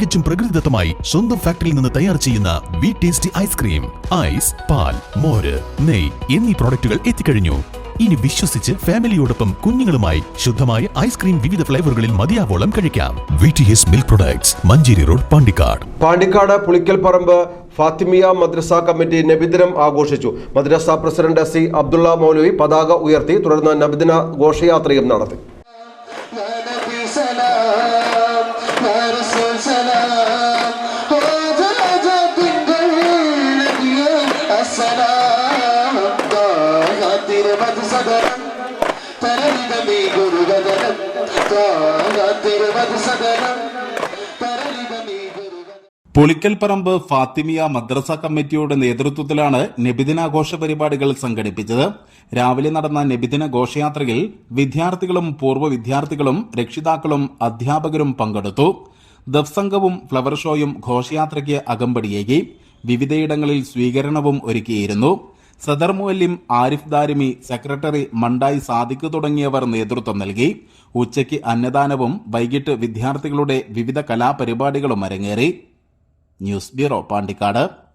തികച്ചും പ്രകൃതിദത്തമായി സ്വന്തം ഫാക്ടറിയിൽ നിന്ന് തയ്യാർ ചെയ്യുന്ന വി ടേസ്റ്റി ഐസ്ക്രീം ഐസ് പാൽ മോര് നെയ് എന്നീ പ്രോഡക്റ്റുകൾ എത്തിക്കഴിഞ്ഞു. ഇനി വിശ്വസിച്ച് ഫാമിലിയോടൊപ്പം കുഞ്ഞുങ്ങളുമായി ശുദ്ധമായ ഐസ്ക്രീം വിവിധ ഫ്ലേവറുകളിൽ മതിയാവോളം കഴിക്കാം. V T S milk products Manjeri road Pandikkad. Pandikkad Pulikkal Paramba Fathimiya മദ്രസ കമ്മിറ്റി നബിദിനം ആഘോഷിച്ചു. മദ്രസ പ്രസിഡന്റ് സി അബ്ദുള്ള മൗലവി പതാക ഉയർത്തി തുടർന്ന് നബിദിന ഘോഷയാത്രയും നടത്തി. رسول سلام وجاء نبي السلام ضاغطير مد صدرا ترى دمي قرب بدنا ضاغطير مد صدرا ترى دمي قرب പുളിക്കൽപ്പറമ്പ് ഫാത്തിമിയ മദ്രസ കമ്മിറ്റിയുടെ നേതൃത്വത്തിലാണ് നബിദിനാഘോഷ പരിപാടികൾ സംഘടിപ്പിച്ചത് രാവിലെ നടന്ന നബിദിന ഘോഷയാത്രയിൽ വിദ്യാർത്ഥികളും പൂർവ്വ വിദ്യാർത്ഥികളും രക്ഷിതാക്കളും അധ്യാപകരും പങ്കെടുത്തു ദഫ്സംഘവും ഫ്ലവർ ഷോയും ഘോഷയാത്രയ്ക്ക് അകമ്പടിയേകി. വിവിധയിടങ്ങളിൽ സ്വീകരണവും ഒരുക്കിയിരുന്നു. സദർ മുഅല്ലിം ആരിഫ് ദാരിമി സെക്രട്ടറി മണ്ടായി സാദിഖ് തുടങ്ങിയവർ നേതൃത്വം നൽകി. ഉച്ചയ്ക്ക് അന്നദാനവും വൈകിട്ട് വിദ്യാർത്ഥികളുടെ വിവിധ കലാപരിപാടികളും അരങ്ങേറി. News bureau Pandikkad.